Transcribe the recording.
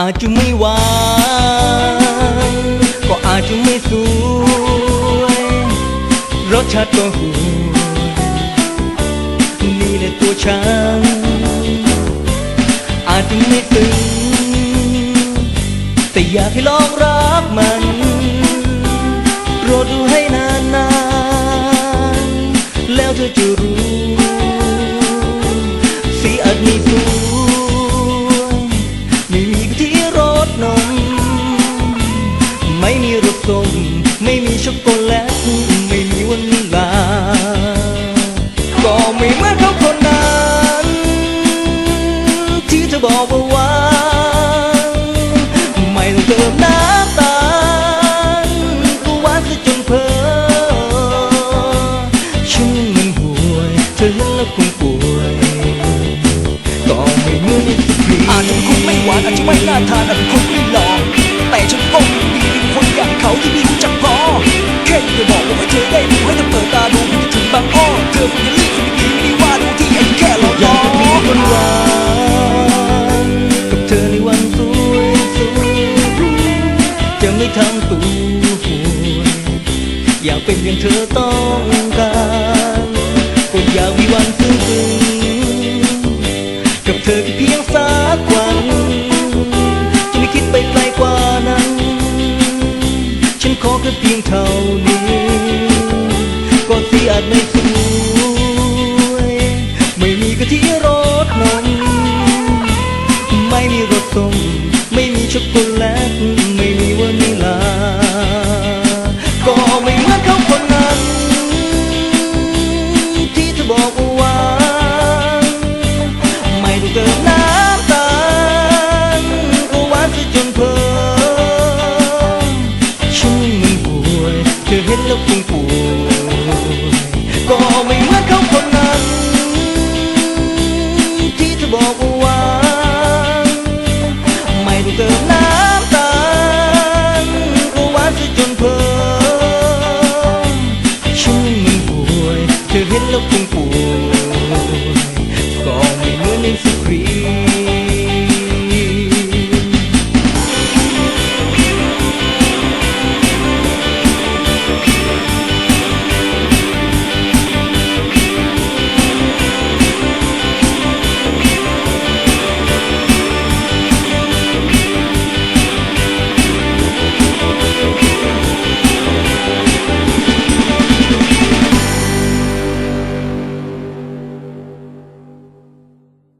อาจจะไม่หวานก็อาจจะไม่สวยรสชาติก็ห่วยนี่แหละตัวฉัน อาจจะไม่ซึ้งแต่อยากให้ลองรับมันโปรดดูให้นานๆแล้วเธอจะรู้ ไม่มีรสส้มไม่มีช็อกโกแลตไม่มีวานิลา ก็ไม่เหมือนเขาคนนั้น ที่เธอบอกว่าหวานไม่ต้องเติมน้ำตาลก็หวานซะจนเพอฉันมันห่วยเธอเห็นแล้วคงป่วยก็ไม่เหมือนที่อาจจะคงไม่หวานอาจจะไม่น่าทานอาจจะคงไม่หลอกแต่ฉันก็ ที่ไม่รู้จักพอแค่อยากจะบอกว่าเธอได้ดูให้เธอเปิดตาดูให้ถึงบางอ้อเธอคงจะรีบสิดีไม่ได้ว่าดูที่ไอ้แค่หลอกอยากจะมีคนรักกับเธอในวันสวยสวยจะไม่ทำตัวห่วยอยากเป็นอย่างเธอต้องการ ฉันขอแค่เพียงเท่านี้ก็เสียอาจไม่ แล้วคงป่วยก็ไม่เหมือนเขาคนนั้น ที่เธอบอกว่าหวานไม่ต้องเติมน้ำตาลก็หวานซะจนเพลินฉันมันป่วยเธอเห็นแล้วคง